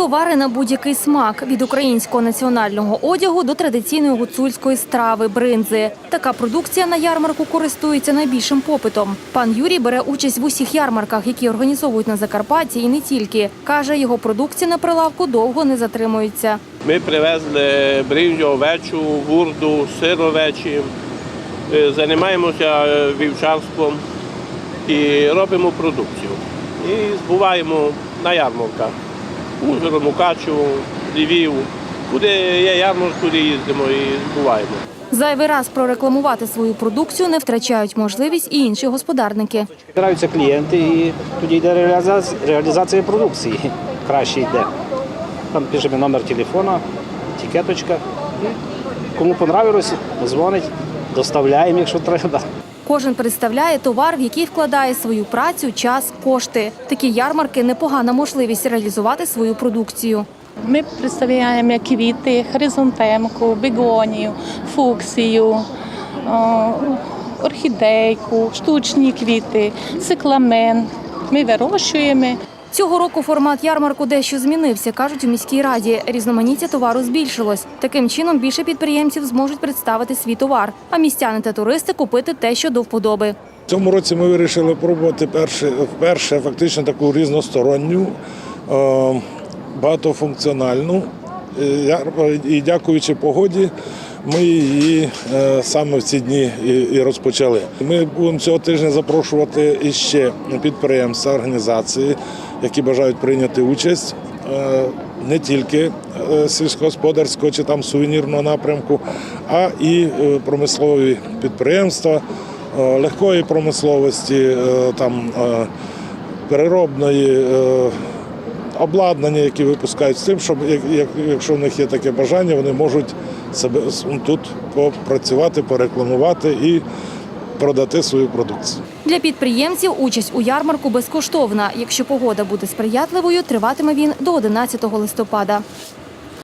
Товари на будь-який смак від українського національного одягу до традиційної гуцульської страви бринзи. Така продукція на ярмарку користується найбільшим попитом. Пан Юрій бере участь в усіх ярмарках, які організовують на Закарпатті, і не тільки каже, його продукція на прилавку довго не затримується. Ми привезли бринзю овечу, гурду, сир овечий, Е, займаємося е, вівчарством і робимо продукцію. І збуваємо на ярмарках. Ужгород, Мукачево, Львів. Куди є ярмарк, туди їздимо і збуваємо. Зайвий раз прорекламувати свою продукцію не втрачають можливість і інші господарники. Збираються клієнти і тоді йде реалізація, реалізація продукції. Краще йде. Там пишемо номер телефона, етикеточка. Кому понравилось, дзвонить, доставляємо, якщо треба. Кожен представляє товар, в який вкладає свою працю, час, кошти. Такі ярмарки непогана можливість реалізувати свою продукцію. Ми представляємо квіти, хризантемку, бегонію, фуксію, орхідейку, штучні квіти, цикламен. Ми вирощуємо. Цього року формат ярмарку дещо змінився, кажуть у міській раді. Різноманіття товару збільшилось. Таким чином більше підприємців зможуть представити свій товар, а містяни та туристи купити те, що до вподоби. Цьому році ми вирішили пробувати перше, вперше фактично таку різносторонню, е, багатофункціональну. Е, І дякуючи погоді, ми її е, саме в ці дні і, розпочали. Ми будемо цього тижня запрошувати іще підприємства, організації, які бажають прийняти участь. е, Не тільки сільськогосподарського чи там сувенірного напрямку, а і промислові підприємства, легкої промисловості, там переробної. Обладнання, які випускають з тим, щоб як- як- якщо в них є таке бажання, вони можуть себе тут попрацювати, порекламувати і продати свою продукцію. Для підприємців участь у ярмарку безкоштовна. Якщо погода буде сприятливою, триватиме він до 11 листопада.